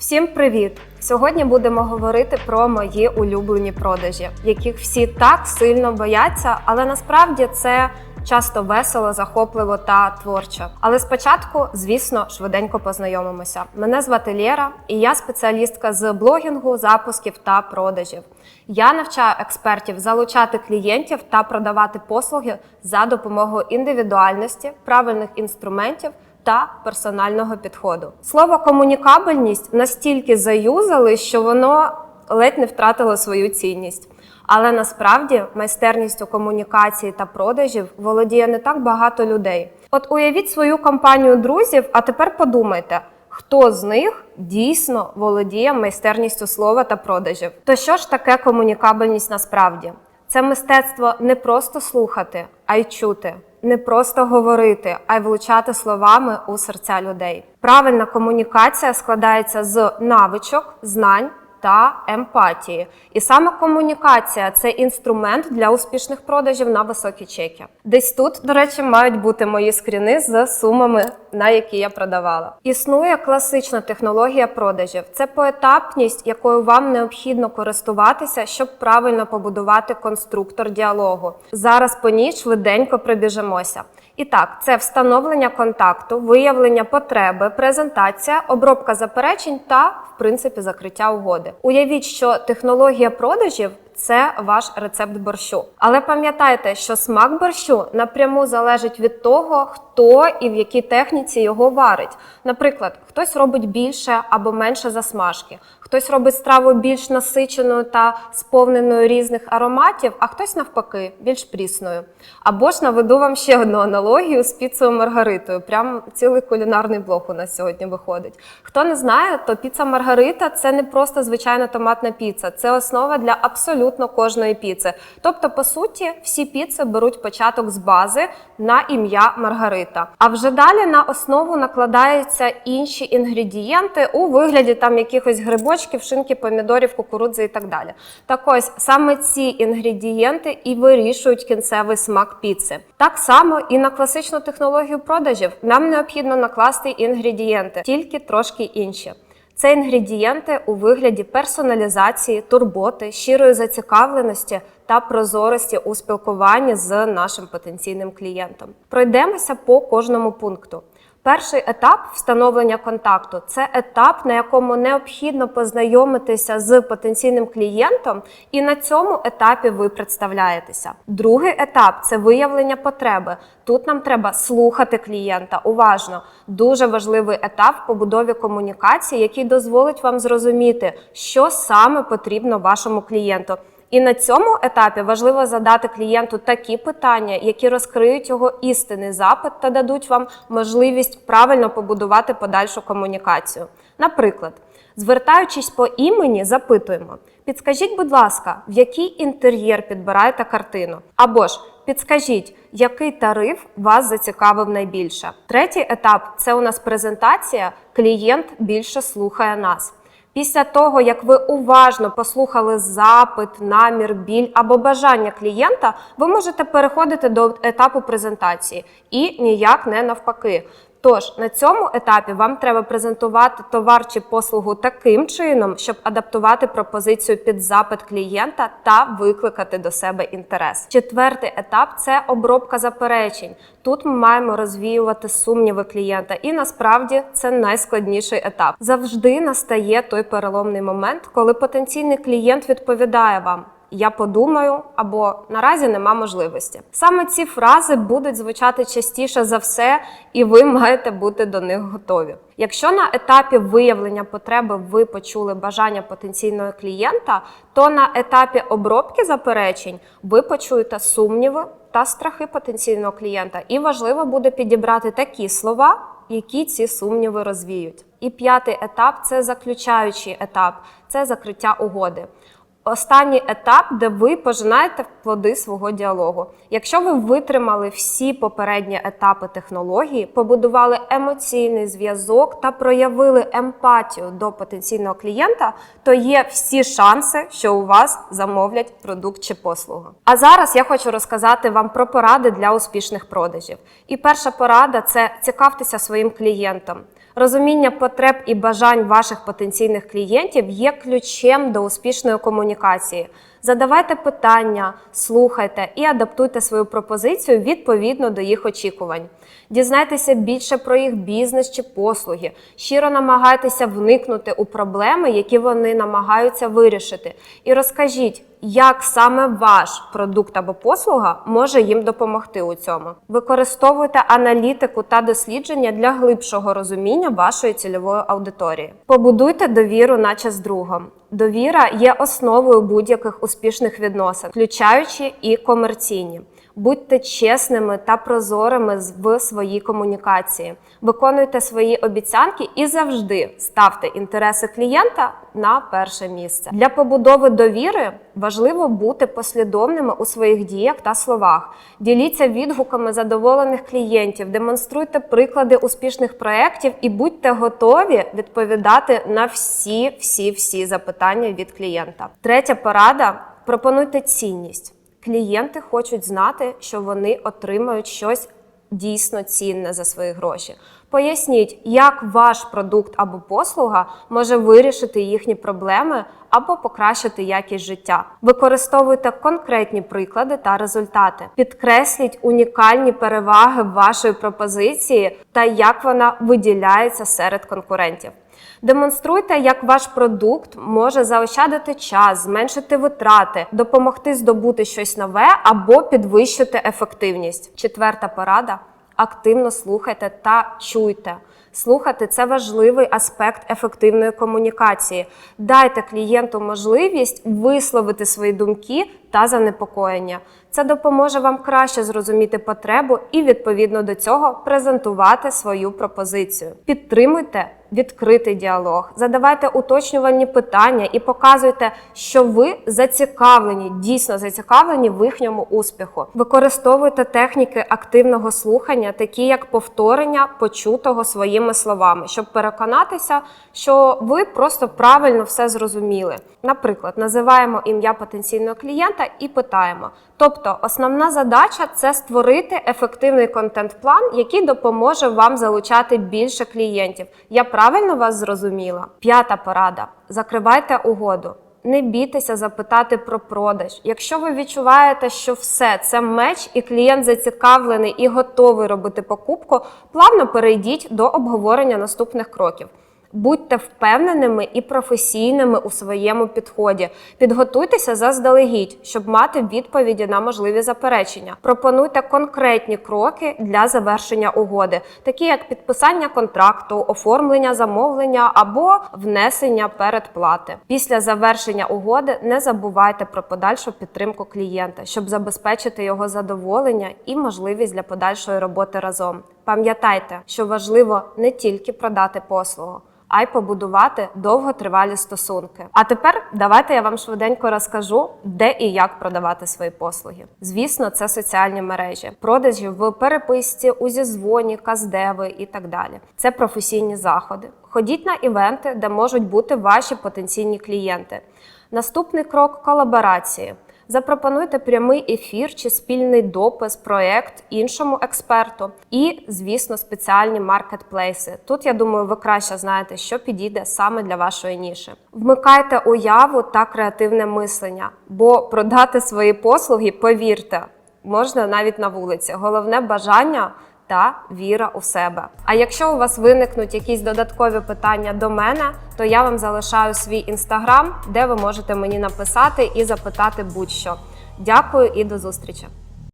Всім привіт! Сьогодні будемо говорити про мої улюблені продажі, яких всі так сильно бояться, але насправді це часто весело, захопливо та творчо. Але спочатку, звісно, швиденько познайомимося. Мене звати Лєра, і я спеціалістка з блогінгу, запусків та продажів. Я навчаю експертів залучати клієнтів та продавати послуги за допомогою індивідуальності, правильних інструментів та персонального підходу. Слово комунікабельність настільки заюзали, що воно ледь не втратило свою цінність. Але насправді майстерністю комунікації та продажів володіє не так багато людей. От уявіть свою компанію друзів, а тепер подумайте, хто з них дійсно володіє майстерністю слова та продажів. То що ж таке комунікабельність насправді? Це мистецтво не просто слухати, а й чути, не просто говорити, а й влучати словами у серця людей. Правильна комунікація складається з навичок, знань та емпатії. І саме комунікація це інструмент для успішних продажів на високі чеки. Десь тут, до речі, мають бути мої скріни з сумами, на які я продавала. Існує класична технологія продажів. Це поетапність, якою вам необхідно користуватися, щоб правильно побудувати конструктор діалогу. Зараз по ній швиденько пробіжимося. І так, це встановлення контакту, виявлення потреби, презентація, обробка заперечень та, в принципі, закриття угоди. Уявіть, що технологія продажів. Це ваш рецепт борщу. Але пам'ятайте, що смак борщу напряму залежить від того, хто і в якій техніці його варить. Наприклад, хтось робить більше або менше засмажки, хтось робить страву більш насиченою та сповненою різних ароматів, а хтось навпаки більш прісною. Або ж наведу вам ще одну аналогію з піцею Маргаритою. Прям цілий кулінарний блок у нас сьогодні виходить. Хто не знає, то піца Маргарита це не просто звичайна томатна піца, це основа для абсолютно кожної піци. Тобто, по суті, всі піци беруть початок з бази на ім'я Маргарита. А вже далі на основу накладаються інші інгредієнти у вигляді там якихось грибочків, шинки, помідорів, кукурудзи і так далі. Так ось саме ці інгредієнти і вирішують кінцевий смак піци. Так само і на класичну технологію продажів нам необхідно накласти інгредієнти, тільки трошки інші. Це інгредієнти у вигляді персоналізації, турботи, щирої зацікавленості та прозорості у спілкуванні з нашим потенційним клієнтом. Пройдемося по кожному пункту. Перший етап встановлення контакту це етап, на якому необхідно познайомитися з потенційним клієнтом, і на цьому етапі ви представляєтеся. Другий етап це виявлення потреби. Тут нам треба слухати клієнта уважно. Дуже важливий етап в побудові комунікації, який дозволить вам зрозуміти, що саме потрібно вашому клієнту. І на цьому етапі важливо задати клієнту такі питання, які розкриють його істинний запит та дадуть вам можливість правильно побудувати подальшу комунікацію. Наприклад, звертаючись по імені, запитуємо: підскажіть, будь ласка, в який інтер'єр підбираєте картину? Або ж підскажіть, який тариф вас зацікавив найбільше. Третій етап це у нас презентація. Клієнт більше слухає нас. Після того, як ви уважно послухали запит, намір, біль або бажання клієнта, ви можете переходити до етапу презентації і ніяк не навпаки. Тож на цьому етапі вам треба презентувати товар чи послугу таким чином, щоб адаптувати пропозицію під запит клієнта та викликати до себе інтерес. Четвертий етап це обробка заперечень. Тут ми маємо розвіювати сумніви клієнта, і насправді це найскладніший етап. Завжди настає той переломний момент, коли потенційний клієнт відповідає вам. Я подумаю, або наразі нема можливості. Саме ці фрази будуть звучати частіше за все, і ви маєте бути до них готові. Якщо на етапі виявлення потреби ви почули бажання потенційного клієнта, то на етапі обробки заперечень ви почуєте сумніви та страхи потенційного клієнта, і важливо буде підібрати такі слова, які ці сумніви розвіють. І п'ятий етап це заключаючий етап, це закриття угоди. Останній етап, де ви пожинаєте плоди свого діалогу. Якщо ви витримали всі попередні етапи технології, побудували емоційний зв'язок та проявили емпатію до потенційного клієнта, то є всі шанси, що у вас замовлять продукт чи послугу. А зараз я хочу розказати вам про поради для успішних продажів. І перша порада це цікавтеся своїм клієнтом. Розуміння потреб і бажань ваших потенційних клієнтів є ключем до успішної комунікації комунікації. Задавайте питання, слухайте і адаптуйте свою пропозицію відповідно до їх очікувань. Дізнайтеся більше про їх бізнес чи послуги. Щиро намагайтеся вникнути у проблеми, які вони намагаються вирішити. І розкажіть, як саме ваш продукт або послуга може їм допомогти у цьому. Використовуйте аналітику та дослідження для глибшого розуміння вашої цільової аудиторії. Побудуйте довіру, наче з другом. Довіра є основою будь-яких успішних відносин, включаючи і комерційні. Будьте чесними та прозорими в своїй комунікації. Виконуйте свої обіцянки і завжди ставте інтереси клієнта на перше місце. Для побудови довіри важливо бути послідовними у своїх діях та словах. Діліться відгуками задоволених клієнтів, демонструйте приклади успішних проєктів і будьте готові відповідати на всі, всі, всі запитання від клієнта. Третя порада: пропонуйте цінність. Клієнти хочуть знати, що вони отримають щось дійсно цінне за свої гроші. Поясніть, як ваш продукт або послуга може вирішити їхні проблеми або покращити якість життя. Використовуйте конкретні приклади та результати. Підкресліть унікальні переваги вашої пропозиції та як вона виділяється серед конкурентів. Демонструйте, як ваш продукт може заощадити час, зменшити витрати, допомогти здобути щось нове або підвищити ефективність. Четверта порада: активно слухайте та чуйте. Слухати це важливий аспект ефективної комунікації. Дайте клієнту можливість висловити свої думки та занепокоєння. Це допоможе вам краще зрозуміти потребу і відповідно до цього презентувати свою пропозицію. Підтримуйте відкритий діалог, задавайте уточнювальні питання і показуйте, що ви зацікавлені, дійсно зацікавлені в їхньому успіху. Використовуйте техніки активного слухання, такі як повторення почутого своїми словами, щоб переконатися, що ви просто правильно все зрозуміли. Наприклад, називаємо ім'я потенційного клієнта і питаємо. Тобто, основна задача це створити ефективний контент-план, який допоможе вам залучати більше клієнтів. Я правильно вас зрозуміла? П'ята порада: закривайте угоду. Не бійтеся запитати про продаж. Якщо ви відчуваєте, що все це меч, і клієнт зацікавлений і готовий робити покупку, плавно перейдіть до обговорення наступних кроків. Будьте впевненими і професійними у своєму підході. Підготуйтеся заздалегідь, щоб мати відповіді на можливі заперечення. Пропонуйте конкретні кроки для завершення угоди, такі як підписання контракту, оформлення замовлення або внесення передплати. Після завершення угоди не забувайте про подальшу підтримку клієнта, щоб забезпечити його задоволення і можливість для подальшої роботи разом. Пам'ятайте, що важливо не тільки продати послугу а й побудувати довготривалі стосунки. А тепер давайте я вам швиденько розкажу, де і як продавати свої послуги. Звісно, це соціальні мережі, продажі в переписці, у зізвоні, каздеви і так далі. Це професійні заходи. Ходіть на івенти, де можуть бути ваші потенційні клієнти. Наступний крок колаборації. Запропонуйте прямий ефір чи спільний допис, проект іншому експерту, і, звісно, спеціальні маркетплейси. Тут я думаю, ви краще знаєте, що підійде саме для вашої ніші. Вмикайте уяву та креативне мислення, бо продати свої послуги, повірте, можна навіть на вулиці. Головне бажання. Та віра у себе. А якщо у вас виникнуть якісь додаткові питання до мене, то я вам залишаю свій інстаграм, де ви можете мені написати і запитати будь-що. Дякую і до зустрічі!